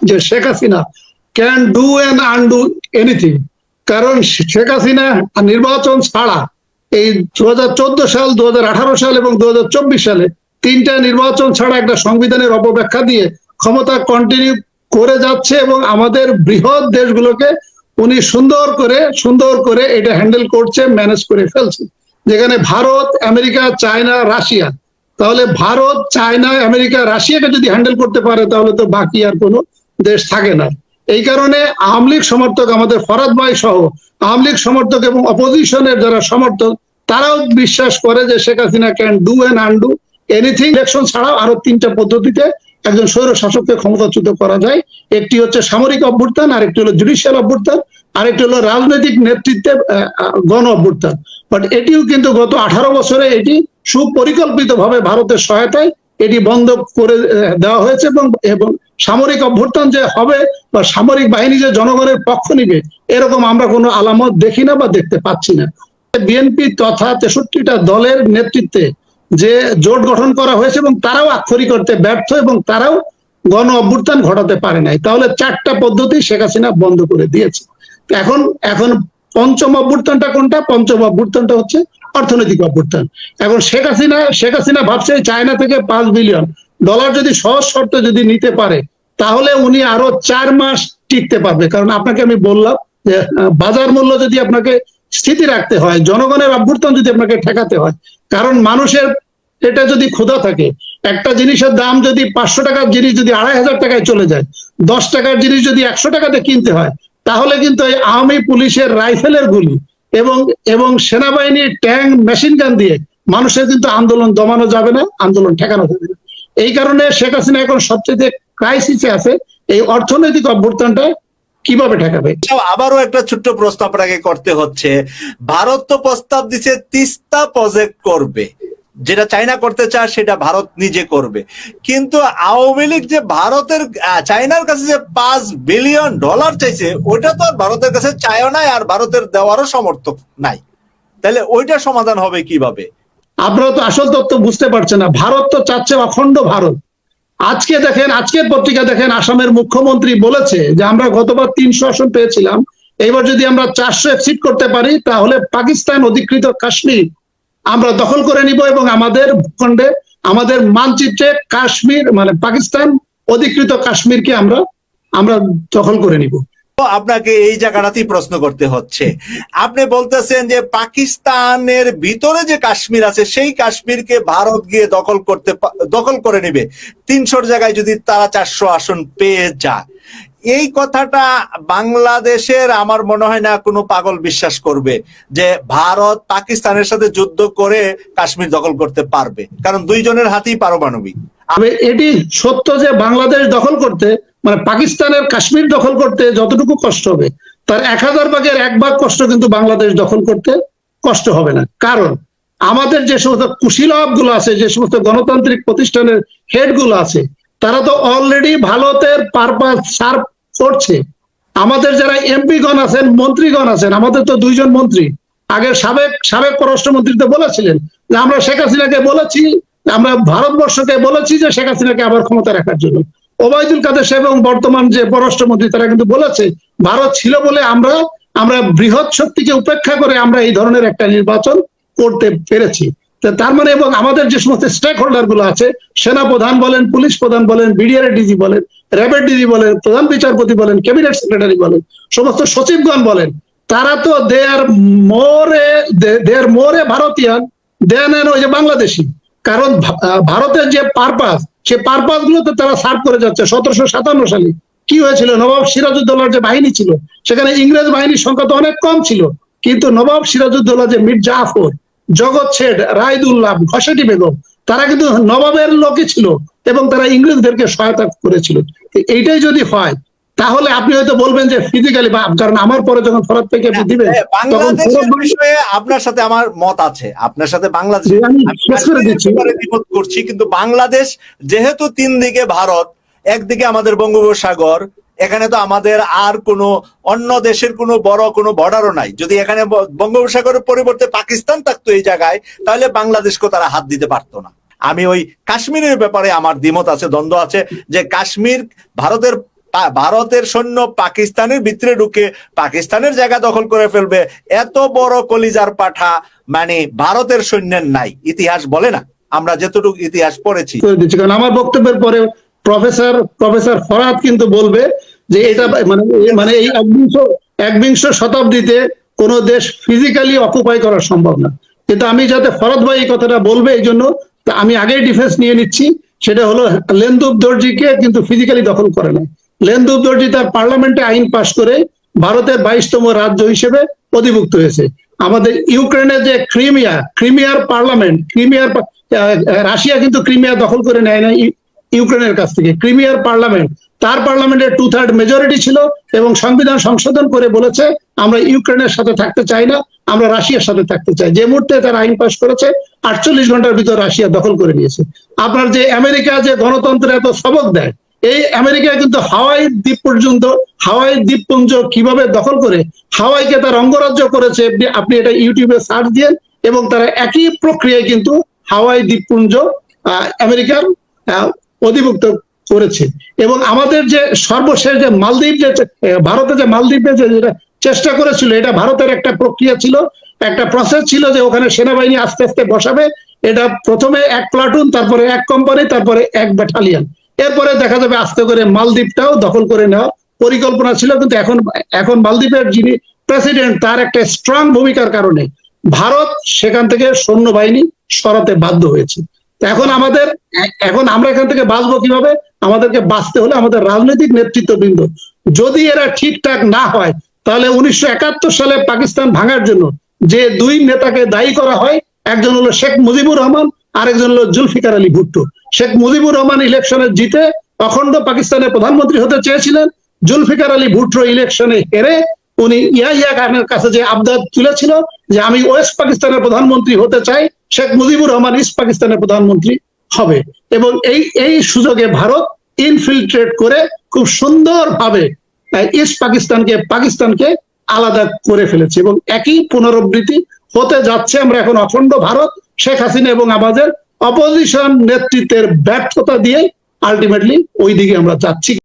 যে Sheikh Hasina can do and undo anything কারণ শেখ হাসিনা নির্বাচন ছাড়া এই দু হাজার চোদ্দ সাল দু হাজার আঠারো সাল এবং দু হাজার চব্বিশ সালে তিনটা নির্বাচন ছাড়া একটা সংবিধানের অপব্যাখ্যা দিয়ে ক্ষমতা কন্টিনিউ করে যাচ্ছে এবং আমাদের বৃহৎ দেশগুলোকে উনি সুন্দর করে সুন্দর করে এটা হ্যান্ডেল করছে ম্যানেজ করে ফেলছে। যেখানে ভারত, আমেরিকা, চায়না, রাশিয়া। তাহলে ভারত, চায়না, আমেরিকা, রাশিয়াকে যদি হ্যান্ডেল করতে পারে, তাহলে তো বাকি আর কোনো দেশ থাকে না। এই কারণে আওয়ামী লীগ সমর্থক আমাদের ফরাদ ভাই সহ আওয়ামী লীগ সমর্থক এবং অপোজিশনের যারা সমর্থক, তারাও বিশ্বাস করে যে Sheikh Hasina can do and undo anything election ছাড়াও আরও তিনটা পদ্ধতিতে একজন স্বৈর শাসককে ক্ষমতাচ্যুত করা যায়। একটি হচ্ছে সামরিক অভ্যুত্থান, আরেকটি হলো জুডিশিয়াল অভ্যুত্থান, আরেকটি হলো রাজনৈতিক নেতৃত্বে গণ অভ্যুত্থান। বাট এটিও কিন্তু গত আঠারো বছরে এটি সুপরিকল্পিত ভাবে ভারতের সহায়তায় এটি বন্ধ করে দেওয়া হয়েছে এবং এবং সামরিক অভ্যুত্থান যে হবে বা সামরিক বাহিনী যে জনগণের পক্ষ নিবে, এরকম আমরা কোনো আলামত দেখি না বা দেখতে পাচ্ছি না। বিএনপি তথা তেষট্টিটা দলের নেতৃত্বে যে জোট গঠন করা হয়েছে এবং তারাও আক্ষরিক করতে ব্যর্থ এবং তারাও গণ অভ্যুত্থান ঘটাতে পারে নাই। তাহলে চারটা পদ্ধতি শেখ হাসিনা বন্ধ করে দিয়েছে। এখন এখন পঞ্চম অভ্যুত্থানটা কোনটা? পঞ্চম অভ্যুত্থানটা হচ্ছে অর্থনৈতিক অভ্যুত্থান। এখন শেখ হাসিনা শেখ হাসিনা ভাবছে চায়না থেকে পাঁচ বিলিয়ন। ডলার যদি সহজ শর্তে যদি নিতে পারে, তাহলে উনি আরও চার মাস টিকতে পারবে। কারণ আপনাকে আমি বললাম যে বাজার মূল্য যদি আপনাকে স্থিতি রাখতে হয়, জনগণের অভ্যুত্থান যদি আপনাকে ঠেকাতে হয়, কারণ মানুষের এটা যদি ক্ষুধা থাকে, একটা জিনিসের দাম যদি পাঁচশো টাকার জিনিস যদি আড়াই হাজার টাকায় চলে যায়, দশ টাকার জিনিস যদি একশো টাকাতে কিনতে হয়, তাহলে কিন্তু আওয়ামী পুলিশের রাইফেলের গুলি এবং এবং সেনাবাহিনীর ট্যাঙ্ক, মেশিন গান দিয়ে মানুষের কিন্তু আন্দোলন দমানো যাবে না, আন্দোলন ঠেকানো যাবে না। এই কারণে শেখ হাসিনা এখন সবচেয়ে ক্রাইসিসে আছে, এই অর্থনৈতিক অভ্যুত্থানটা কীভাবে ঠেকাবে? আবারও একটা ছোট্ট প্রস্তাব আপনাকে করতে হচ্ছে, ভারত তো প্রস্তাব দিছে, তিস্তা প্রজেক্ট করবে। যেটা চায়না করতে চায়, সেটা ভারত নিজে করবে। কিন্তু আওয়ামী লীগ যে ভারতের চায়নার কাছে যে পাঁচ বিলিয়ন ডলার চাইছে, ওইটা তো আর ভারতের কাছে চায়ও নাই আর ভারতের দেওয়ারও সমর্থক নাই। তাহলে ওইটা সমাধান হবে কীভাবে? আপনারা তো আসল তথ্য বুঝতে পারছেন না। ভারত তো চাচ্ছে অখণ্ড ভারত। আজকে দেখেন, আজকের পত্রিকা দেখেন, আসামের মুখ্যমন্ত্রী বলেছে যে আমরা গতবার তিনশো আসন পেয়েছিলাম। এবার যদি আমরা চারশো এক্সিট করতে পারি, তাহলে পাকিস্তান, অধিকৃত কাশ্মীর আমরা দখল করে নিব এবং আমাদের ভূখণ্ডে, আমাদের মানচিত্রে কাশ্মীর মানে পাকিস্তান অধিকৃত কাশ্মীরকে আমরা আমরা দখল করে নিব। আপনাকে এই জায়গাটাতেই প্রশ্ন করতে হচ্ছে। আপনি বলতেছেন যে পাকিস্তানের ভিতরে যে কাশ্মীর আছে, সেই কাশ্মীরকে ভারত গিয়ে দখল করতে দখল করে নেবে। তিনশোর জায়গায় যদি তারা চারশো আসন পেয়ে যায় এই কথাটা বাংলাদেশের, আমার মনে হয় না কোনো পাগল বিশ্বাস করবে যে ভারত পাকিস্তানের সাথে যুদ্ধ করে কাশ্মীর দখল করতে পারবে। কারণ দুইজনের হাতেই পারমাণবিক। এটি সত্য যে বাংলাদেশ দখল করতে মানে পাকিস্তানের কাশ্মীর দখল করতে যতটুকু কষ্ট হবে, তার এক হাজার ভাগের এক ভাগ কষ্ট কিন্তু বাংলাদেশ দখল করতে কষ্ট হবে না। কারণ আমাদের যে সমস্ত কুশীলভগুলো আছে, যে সমস্ত গণতান্ত্রিক প্রতিষ্ঠানের হেডগুলো আছে, তারা তো অলরেডি ভারতের পারপাস সার্ভ করছে আমাদের যারা এমপি গণ আছেন, মন্ত্রীগণ আছেন, আমাদের তো দুইজন মন্ত্রী। আগের সাবেক সাবেক পররাষ্ট্রমন্ত্রী তো বলেছিলেন যে, আমরা শেখ হাসিনাকে বলেছি, আমরা ভারতবর্ষকে বলেছি যে, শেখ হাসিনাকে আবার ক্ষমতা রাখার জন্য। ওবায়দুল কাদের সাহেব এবং বর্তমান যে পররাষ্ট্রমন্ত্রী, তারা কিন্তু বলেছে, ভারত ছিল বলে আমরা আমরা বৃহৎ শক্তিকে উপেক্ষা করে আমরা এই ধরনের একটা নির্বাচন করতে পেরেছি। তার মানে এবং আমাদের যে সমস্ত স্টেক হোল্ডারগুলো আছে সেনা প্রধান বলেন, পুলিশ প্রধান বলেন বিডিআর ডিজি বলেন র্যাবের ডিজি বলেন, প্রধান বিচারপতি বলেন ক্যাবিনেট সেক্রেটারি বলেন, সমস্ত সচিবগণ বলেন, তারা তো দে আর মোরে দে আর মোরে ভারতীয়ান দেন ওই যে বাংলাদেশি। কারণ ভারতের যে পারপাস সে পারপাস গুলোতে তারা সার্ভ করে যাচ্ছে। সতেরোশো সাতান্ন সালে কি হয়েছিল? নবাব সিরাজউদ্দৌলার যে বাহিনী ছিল, সেখানে ইংরেজ বাহিনীর সংখ্যা তো অনেক কম ছিল, কিন্তু নবাব সিরাজউদ্দৌলা যে মীর জাফর জগৎ শেঠ রায়দুল্লাহ ঘসেটি বেগম তারা কিন্তু নবাবের লোকই ছিল এবং তারা ইংরেজদেরকে সহায়তা করেছিল। এইটাই যদি হয় তাহলে আপনি হয়তো বলবেন যে ফিজিক্যালি বা কারণ আমার পরে যখন ফরাত থেকে দিবেন হ্যাঁ, তখন বাংলা- বিষয়ে আপনার সাথে আমার মত আছে। আপনার সাথে বাংলাদেশ করছি কিন্তু বাংলাদেশ যেহেতু তিন দিকে ভারত একদিকে আমাদের বঙ্গোপসাগর এখানে তো আমাদের আর কোনো অন্য দেশের কোনো বড় কোনো বর্ডারও নাই। যদি এখানে বঙ্গোপসাগরের পরিবর্তে পাকিস্তান থাকতো এই জায়গায়, তাহলে বাংলাদেশকে তারা হাত দিতে পারতো না। আমি ওই কাশ্মীরের ব্যাপারে আমার দ্বিমত আছে, দ্বন্দ্ব আছে যে কাশ্মীর ভারতের ভারতের সৈন্য পাকিস্তানের ভিতরে ঢুকে পাকিস্তানের জায়গা দখল করে ফেলবে, এত বড় কলিজার পাঠা মানে ভারতের সৈন্যের নাই, ইতিহাস বলে না। আমরা যতটুকু ইতিহাস পড়েছি। আমার বক্তব্যের পরে প্রফেসর প্রফেসর ফরাদ কিন্তু বলবে যে এটা মানে মানে এই একবিংশ একবিংশ শতাব্দীতে কোন দেশ ফিজিক্যালি অকুপাই করা সম্ভব না। কিন্তু আমি যাতে ফরাদ ভাই এই কথাটা বলবে এই জন্য আমি আগেই ডিফেন্স নিয়ে নিচ্ছি। সেটা হলো লেন্দুব দর্জিকে কিন্তু ফিজিক্যালি দখল করে না লেন্দুব দর্জি তার পার্লামেন্টে আইন পাশ করে ভারতের বাইশতম রাজ্য হিসেবে অধিভুক্ত হয়েছে। আমাদের ইউক্রেনের যে ক্রিমিয়া, ক্রিমিয়ার পার্লামেন্ট, ক্রিমিয়ার রাশিয়া কিন্তু ক্রিমিয়া দখল করে নেয় না ইউক্রেনের কাছ থেকে। ক্রিমিয়ার পার্লামেন্ট, তার পার্লামেন্টের টু থার্ড মেজরিটি ছিল এবং সংবিধান সংশোধন করে বলেছে, আমরা ইউক্রেনের সাথে থাকতে চাই না, আমরা রাশিয়ার সাথে থাকতে চাই। যে মুহূর্তে তারা আইন পাশ করেছে, আটচল্লিশ ঘণ্টার ভিতর রাশিয়া দখল করে নিয়েছে। আপনার যে আমেরিকা যে গণতন্ত্রে এত সবক দেয়, এই আমেরিকা কিন্তু হাওয়াই দ্বীপ পর্যন্ত, হাওয়াই দ্বীপপুঞ্জ কীভাবে দখল করে, হাওয়াইকে তার অঙ্গরাজ্য করেছে, আপনি- এটা ইউটিউবে সার্চ দিয়ে এবং তারা একই প্রক্রিয়ায় কিন্তু হাওয়াই দ্বীপপুঞ্জ আমেরিকার অধিভুক্ত করেছে। এবং আমাদের যে সর্বশেষ যে মালদ্বীপ যে ভারতে যে মালদ্বীপে যে চেষ্টা করেছিল, এটা ভারতের একটা প্রক্রিয়া ছিল, একটা প্রসেস ছিল যে ওখানে সেনাবাহিনী আস্তে আস্তে বসাবে। এটা প্রথমে এক প্লাটুন তারপরে এক কোম্পানি তারপরে এক ব্যাটালিয়ন এরপরে দেখা যাবে আস্তে করে মালদ্বীপটাও দখল করে নেওয়া পরিকল্পনা ছিল, কিন্তু এখন এখন মালদ্বীপের যিনি প্রেসিডেন্ট তার একটা স্ট্রং ভূমিকার কারণে ভারত সেখান থেকে সৈন্যবাহিনী সরাতে বাধ্য হয়েছে। এখন আমাদের, এখন আমরা এখান থেকে বাঁচবো কীভাবে? আমাদেরকে বাঁচতে হলে আমাদের রাজনৈতিক নেতৃত্ববৃন্দ। যদি এরা ঠিকঠাক না হয়, তাহলে উনিশশো একাত্তর সালে পাকিস্তান ভাঙার জন্য যে দুই নেতাকে দায়ী করা হয়, একজন হলো শেখ মুজিবুর রহমান, আরেকজন হলো জুলফিকার আলী ভুট্টো। শেখ মুজিবুর রহমান ইলেকশনে জিতে অখণ্ড পাকিস্তানের প্রধানমন্ত্রী হতে চেয়েছিলেন। জুলফিকার আলী ভুট্টো ইলেকশনে হেরে উনি ইয়া ইয়া খানের কাছে যে আবদার তুলেছিল যে আমি ওয়েস্ট পাকিস্তানের প্রধানমন্ত্রী হতে চাই শেখ মুজিবুর রহমান ইস্ট পাকিস্তানের প্রধানমন্ত্রী হবে এবং এই এই সুযোগে ভারত ইনফিল্ট্রেট করে খুব সুন্দরভাবে ইস্ট পাকিস্তানকে পাকিস্তানকে আলাদা করে ফেলেছে এবং একই পুনরাবৃত্তি হতে যাচ্ছে। আমরা এখন অখণ্ড ভারত, শেখ হাসিনা এবং আমাদের অপোজিশন নেতৃত্বের ব্যর্থতা দিয়ে আলটিমেটলি ওই দিকে আমরা যাচ্ছি।